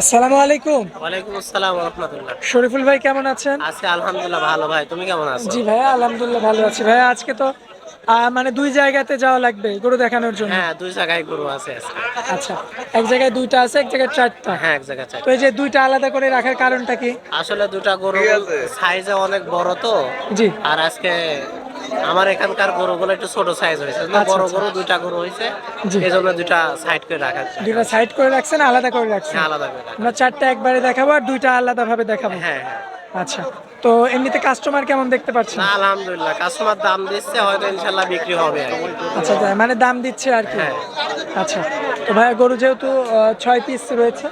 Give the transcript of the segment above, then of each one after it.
আসসালামু আলাইকুম। ওয়ালাইকুম আসসালাম রহমতুল্লাহ। শরীফুল ভাই কেমন আছেন? আজকে আলহামদুলিল্লাহ ভালো ভাই তুমি কেমন আছো? জি ভাইয়া আলহামদুলিল্লাহ ভালো আছি। ভাইয়া আজকে তো আহ, মানে দুই জায়গাতে যাওয়া লাগবে গরু দেখানোর জন্য। হ্যাঁ দুই জায়গায় গরু আছে আচ্ছা এক জায়গায় দুইটা আছে এক জায়গায় চারটা? হ্যাঁ এক জায়গায় চাই তো এই যে দুইটা আলাদা করে রাখার কারণটা কি? আসলে দুটা গরু সাইজে অনেক বড় তো। জি। আর আজকে আমার এখানকার গরুগুলো একটু ছোট সাইজ হয়েছে। আচ্ছা, বড় আচ্ছা। গরু দুইটা গরু হয়েছে। এই জন্য দুইটা সাইড করে রাখা দুইটা সাইড করে রাখছেন আলাদা করে রাখছেন? হ্যাঁ, আলাদা করে আমরা চারটা একবারে দেখাবো আর দুইটা আলাদা ভাবে দেখাবো। হ্যাঁ হ্যাঁ। আচ্ছা তো এমনিতে কাস্টমার কেমন দেখতে পাচ্ছেন? না আলহামদুলিল্লাহ কাস্টমার দাম দিচ্ছে হয়তো ইনশাল্লাহ বিক্রি হবে আচ্ছা তাই মানে দাম দিচ্ছে আর কি। হ্যাঁ। আচ্ছা তো ভাইয়া গরু যেহেতু ছয় পিস রয়েছে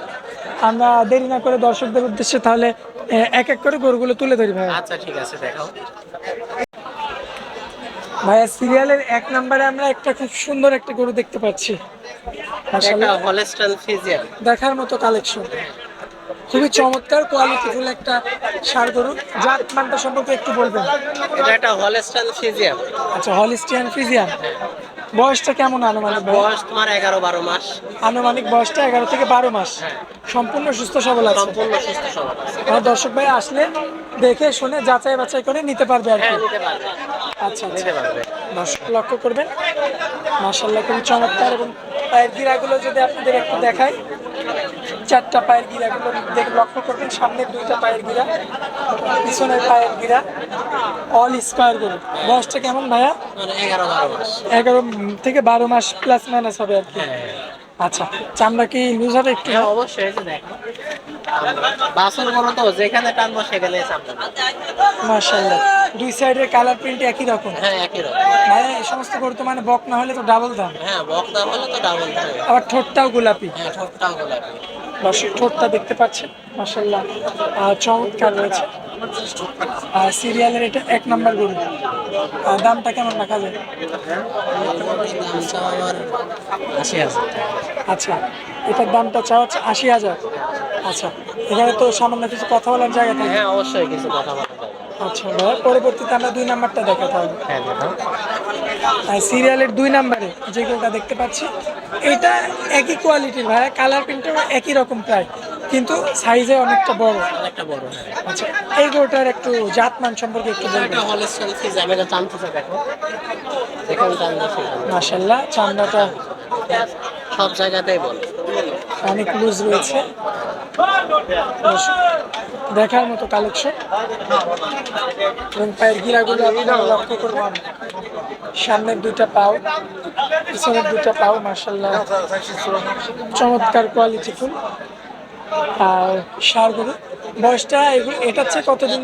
আমরা দেরি না করে দর্শকদের উদ্দেশ্যে তাহলে এক এক করে গরুগুলো তুলে ধরি ভাইয়া। আচ্ছা ঠিক আছে দেখাও। ভাইয়া সিরিয়ালের এক নম্বরে আমরা একটা খুব সুন্দর একটা গরু দেখতে পাচ্ছি। দেখার মতো কালেকশন। খুবই চমৎকার কোয়ালিটিফুল একটা সার গরু। জাত মানটা সম্পর্কে একটু বলবেন। এটা একটা হলস্টাইন ফিজিয়াম আচ্ছা হলস্টাইন ফিজিয়ান। বয়সটা কেমন আনুমানিক বয়স তোমার এগারো বারো মাস। আনুমানিক বয়সটা এগারো থেকে বারো মাস। সম্পূর্ণ সুস্থ সবল আছে? সম্পূর্ণ সুস্থ সবল আছে। আমার দর্শক ভাই আসলে দেখে শুনে যাচাই বাছাই করে নিতে পারবে আর কি। হ্যাঁ আচ্ছা আচ্ছা। নিতে পারবে। দর্শক লক্ষ্য করবেন। মার্শাল্লাহ খুবই চমৎকার এবং পায়ের গিরাগুলো যদি আপনাদের একটু দেখায় চারটা পায়ের গিরাগুলো দেখে লক্ষ্য করবেন সামনের দুইটা পায়ের গিরা পিছনের পায়ের গিরা অল স্কোয়ার গরু। বয়সটা কেমন ভাইয়া? মানে এগারো বারো মাস। এগারো থেকে বারো মাস প্লাস মাইনাস হবে আর কি। হ্যাঁ আচ্ছা চামড়া কি লুজ হবে একটু? হ্যাঁ অবশ্যই দেখো। বাসন বলো তো যেখানে টানবো সেখানে চাপবে না। মার্শাল্লাহ দুই সাইডের কালার প্রিন্ট একই রকম? হ্যাঁ একই রকম। মানে এই সমস্ত গরু তো মানে বক না হলে তো ডাবল দাম। হ্যাঁ বক্তা হলে তো ডাবল হবে আবার ঠোঁটটাও গোলাপি। হ্যাঁ ঠোঁটটাও গোলাপি। দর্শক ঠোঁটটা দেখতে পাচ্ছেন মার্শাল্লাহ আহ, চমৎকার রয়েছে। আর সিরিয়ালের এটা এক নাম্বার গরু। দামটা কেমন রাখা যায়? আশি হাজার। আচ্ছা এটার দামটা চাওয়া হচ্ছে আশি হাজার। আচ্ছা এখানে তো সামান্য কিছু কথা বলার জায়গা থাকে। হ্যাঁ অবশ্যই কিছু কথা বলা আচ্ছা পরবর্তীতে আমরা দুই নাম্বারটা দেখাতে হবে হ্যাঁ সিরিয়ালের দুই নাম্বারে যে গরুটা দেখতে পাচ্ছি এটা একই কোয়ালিটির ভাইয়া কালার প্রিন্টও একই রকম প্রায় কিন্তু সাইজে অনেকটা বড়। অনেকটা বড় হ্যাঁ। আচ্ছা এই গরুটার একটু জাতমান সম্পর্কে একটু বলবেন। হলে সেলফি যাবে টানতেছে দেখো। সেখানে। মাশাল্লাহ চামড়াটা সব জায়গাতেই বল। অনেক লুজ রয়েছে। দেখার মতো কালেকশন এবং পায়ের গিরাগুলো আপনারা লক্ষ্য করবেন সামনের দুইটা পাও পিছনের দুইটা পাও মার্শাল্লাহ চমৎকার কোয়ালিটি ফুল। আর সারগুলো বয়সটা এগুলো এটার চেয়ে কতদিন?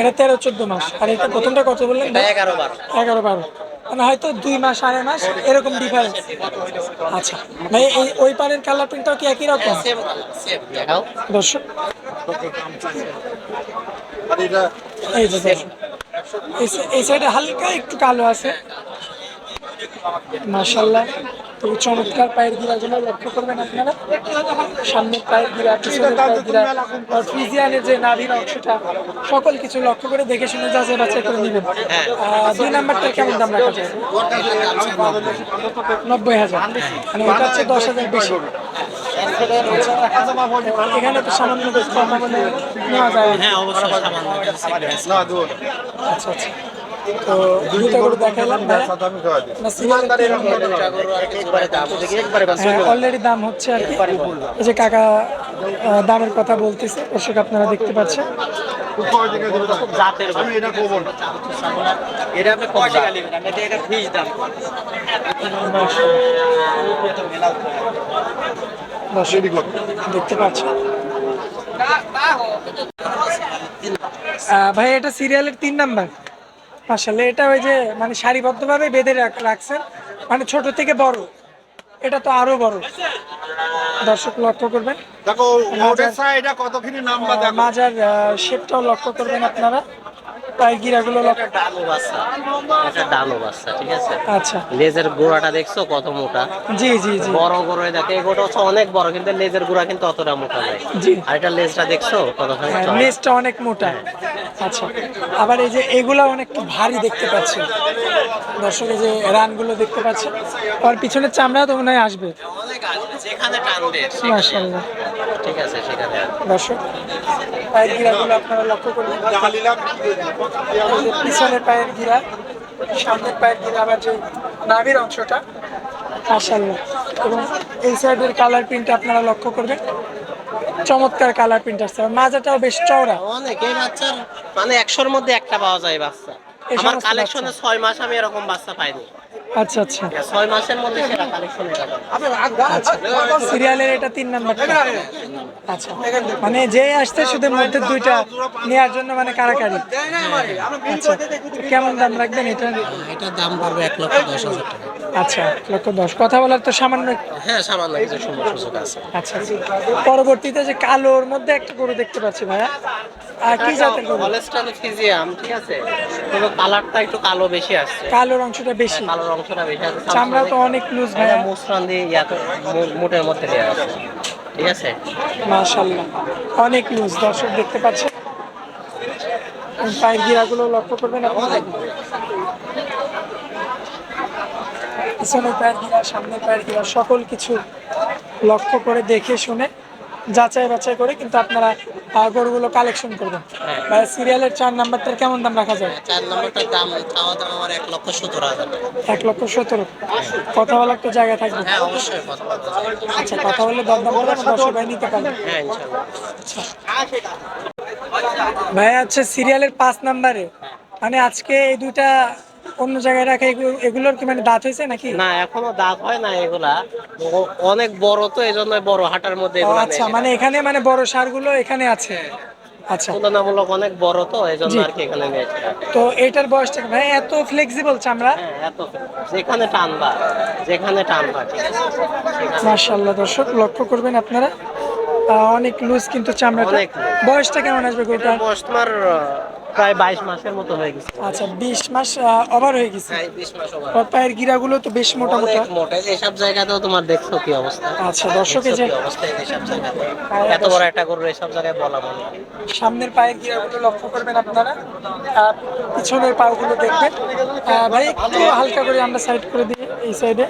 এটা তেরো চোদ্দ মাস। আর এটা প্রথমটা কত বললেন? এগারো বারো। এগারো বারো। মানে হয়তো দুই মাস আড়াই মাস এরকম ডিফারেন্স আচ্ছা ভাই এই ওই পারের কালার প্রিন্টটাও কি একই রকম? দর্শক। এই যে এই সাইডে হালকা একটু কালো আছে। মাশাল্লাহ খুবই চমৎকার পায়ের গিরাগুলো লক্ষ্য করবেন আপনারা। সামনের পায়ের গিরা পিছনের পায়ের গিরা। ফ্রিজিয়ানের যে নাভির অংশটা, সকল কিছু লক্ষ্য করে দেখে শুনে যাচাই বাছাই করে নেবেন। দুই নাম্বারটা কেমন দাম রাখা যায়? নব্বই হাজার। মানে ওটা হচ্ছে দশ হাজার বেশি। এখানে তো সামান্য বেশ কথা বলে নেওয়া যায় হ্যাঁ অবশ্যই সামান্য আচ্ছা আচ্ছা। তো দুটো করে দেখাইলাম না সিরিয়ালের অলরেডি দাম হচ্ছে আর কি। যে কাকা দামের কথা বলতেছে দর্শক আপনারা দেখতে পাচ্ছেন। জাতের এটা আপনি কয় টাকা নেবেন আমি এটা ফিস দাম। দর্শক দেখতে পাচ্ছেন। ভাই এটা সিরিয়ালের তিন নাম্বার। আসলে এটা ওই যে মানে সারিবদ্ধভাবে বেঁধে রাখ- রাখছেন। মানে ছোট থেকে বড়। এটা তো আরও বড়। দর্শক লক্ষ্য করবেন। দেখো মাজার শেপটাও লক্ষ্য করবেন আপনারা। পায়ের গিরাগুলো ডালো বাচ্চা। এটা ডালো বাচ্চা ঠিক আছে? আচ্ছা। লেজের গোড়াটা দেখছ কত মোটা? জি জি জি। বড় বড় হয়ে দেখে হচ্ছে অনেক বড় কিন্তু লেজের গোড়া কিন্তু অতটা মোটা নয় জি। আর এটা লেজটা দেখছ কতখানি হ্যাঁ, লেজটা অনেক মোটা। আচ্ছা। আবার এই যে এগুলা অনেক ভারী দেখতে পাচ্ছি। দর্শক যে রানগুলো দেখতে পাচ্ছেন। আর পিছনের চামড়া তো মনে হয় আসবে। অনেক আসবে যেখানে টানবে সেখানে। মাশাআল্লাহ। ঠিক আছে সেখানে। দর্শক পায়ের গিরাগুলো আপনারা লক্ষ্য করবেন পিছনের পায়ের গিরা সামনের পায়ের গিরা আবার যে নাভির অংশটা। মাশাআল্লাহ। এবং এই সাইডের কালার প্রিন্ট আপনারা লক্ষ্য করবেন। চমৎকার কালার প্রিন্ট আসছে। মাজাটাও বেশ চওড়া। অনেক এই বাচ্চার মানে একশোর মধ্যে একটা পাওয়া যায় বাচ্চা। আমার কালেকশনে ছয় মাস আমি এরকম বাচ্চা পাইনি। আচ্ছা আচ্ছা। ছয় মাসের মধ্যে সেটা কালেকশন আচ্ছা সিরিয়ালের এটা তিন নাম্বার আচ্ছা। মানে যে আসছে শুধু মধ্যে দুইটা নেওয়ার জন্য মানে কারাকারি। আচ্ছা। কেমন দাম রাখবেন এটা? এটার দাম পড়বে এক লক্ষ দশ হাজার টাকা। আচ্ছা এক লক্ষ দশ। কথা বলার তো সামান্য হ্যাঁ সামান্য কিছু সুযোগ আছে। আচ্ছা পরবর্তীতে যে কালোর মধ্যে একটা গরু দেখতে পাচ্ছি ভাইয়া। আর কি জাতের গরু? ফিজিয়াম ঠিক আছে? তবে কালারটা একটু কালো বেশি আসছে। কালোর অংশটা বেশি। কালোর অংশটা বেশি আছে চামড়া তো অনেক লুজ ভাইয়া। মুসরান দিয়ে মুটের মধ্যে দেওয়া আছে। ঠিক আছে? মাশাল্লাহ অনেক লুজ দর্শক দেখতে পাচ্ছেন পায়ের গিরাগুলো লক্ষ্য করবেন আপনারা পিছনের পায়ের গিরা সামনের পায়ের গিরা সকল কিছু লক্ষ্য করে দেখে শুনে যাচাই বাছাই করে কিন্তু আপনারা গরুগুলো কালেকশন করবেন ভাই সিরিয়ালের চার নাম্বারটার কেমন দাম রাখা যায়? চার নম্বরটার দাম দাম আমার এক লক্ষ সত্তর হাজার এক লক্ষ সতেরো কথা বলার তো জায়গা থাকবে। হ্যাঁ অবশ্যই। আচ্ছা কথা বললে দরদাম করে দর্শক ভাই নিতে পারবেন হ্যাঁ ইনশাল্লাহ। ভাই আছে সিরিয়ালের পাঁচ নাম্বারে। মানে আজকে এই দুইটা অন্য জায়গায় রাখা এগুলোর কি মানে দাঁত হয়েছে নাকি? না এখনও দাঁত হয় না এগুলা। অনেক বড় তো এই জন্য বড় হাটার মধ্যে আচ্ছা মানে এখানে মানে বড় সারগুলো এখানে আছে। আচ্ছা। তুলনামূলক অনেক বড় তো এই জন্য জি। আর কি এখানে নিয়েছি তো এটার বয়সটা কি? ভাই এত ফ্লেক্সিবল চামড়া? হ্যাঁ এত যেখানে টানবা যেখানে টানবা আছে। দর্শক লক্ষ্য করবেন আপনারা। অনেক লুজ কিন্তু চামড়াটা। বয়সটা কেমন আসবে গরুটার? বয়স তোমার প্রায় বাইশ মাসের মতো হয়ে গেছে। আচ্ছা বিশ মাস ওভার হয়ে গেছে। মাস ওর পায়ের গিরাগুলো তো বেশ মোটা মোটা। মোটা এইসব জায়গাতেও তোমার দেখছ কি অবস্থা? আচ্ছা দর্শক যে এত বড় একটা গরু এইসব জায়গায় বলা মনে সামনের পায়ের গিরাগুলো লক্ষ্য করবেন আপনারা। পিছনের পাগুলো দেখবেন। ভাই একটু হালকা করে আমরা সাইড করে দিই এই সাইডে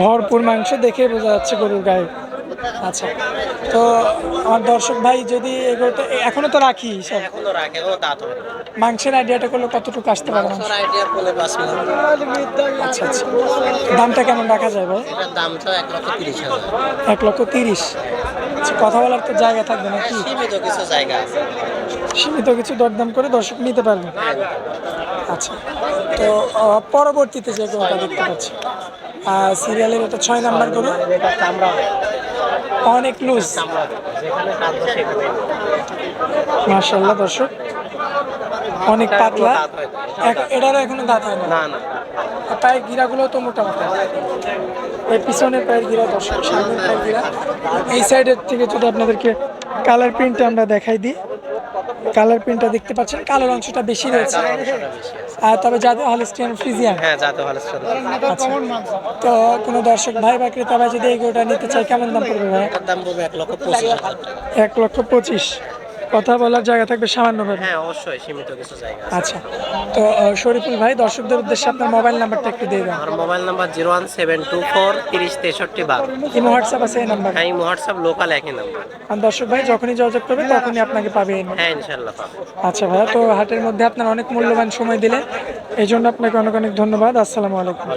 ভরপুর মাংস দেখে বোঝা যাচ্ছে গরুর গায়ে। আচ্ছা। তো আমার দর্শক ভাই যদি এগুলোতে এখনও তো রাখি সব। এখনও রাখে এখনও দাঁত হবে মাংসের আইডিয়াটা করলে কতটুকু আসতে পারে মাংস? Idea minute. আচ্ছা আচ্ছা। দামটা কেমন রাখা যায় ভাই? এটার দাম তো এক লক্ষ তিরিশ হাজার। লক্ষ তিরিশ। আচ্ছা কথা বলার তো জায়গা থাকবে নাকি? সীমিত কিছু জায়গা আছে। সীমিত কিছু দরদাম করে দর্শক নিতে পারবে। আচ্ছা তো পরবর্তীতে যে গরুটা দেখতে পাচ্ছি সিরিয়ালের এটা ছয় নাম্বার গরু। এটা চামড়া অনেক লুজ মার্শাল্লাহ দর্শক। অনেক পাতলা। এটারও এখনও দাঁত হয় না। পায়ের গিরাগুলো তো মোটামুটি এই পিছনের পায়ের গিরা দর্শক সামনের পায়ের গিরা। এই সাইডের থেকে যদি আপনাদেরকে কালার প্রিন্টটা আমরা দেখাই দিই। কালার প্রিন্টটা দেখতে পাচ্ছেন? কালার অংশটা বেশি রয়েছে। তবে যাদের হলিস্টিয়ান ফ্রিজিয়ান। হ্যাঁ জাতীয় হল আচ্ছা। তো কোনো দর্শক ভাই বা ক্রেতা ভাই যদি এই গরুটা নিতে চায় কেমন দাম পড়বে ভাই? দাম পড়বে এক লক্ষ পঁচিশ এক লক্ষ পঁচিশ। কথা বলার জায়গা থাকবে সামান্য হ্যাঁ অবশ্যই সীমিত কিছু জায়গা আচ্ছা তো শরীফুল ভাই দর্শকদের উদ্দেশ্যে আপনার মোবাইল নাম্বারটা একটু দিয়ে দেন। আমার mobile number zero one seven two four তিরিশ তেষট্টি বারো। ইমো হোয়াটসঅ্যাপ আছে এই নাম্বার? হ্যাঁ হোয়াটসঅ্যাপ লোকাল একই নাম্বার। আর দর্শক ভাই যখনই যোগাযোগ করবে তখনই আপনাকে পাবে হ্যাঁ ইনশাল্লাহ পাবো। আচ্ছা ভাইয়া তো হাটের মধ্যে আপনার অনেক মূল্যবান সময় দিলেন। এই জন্য আপনাকে অনেক অনেক ধন্যবাদ। আসসালামু আলাইকুম।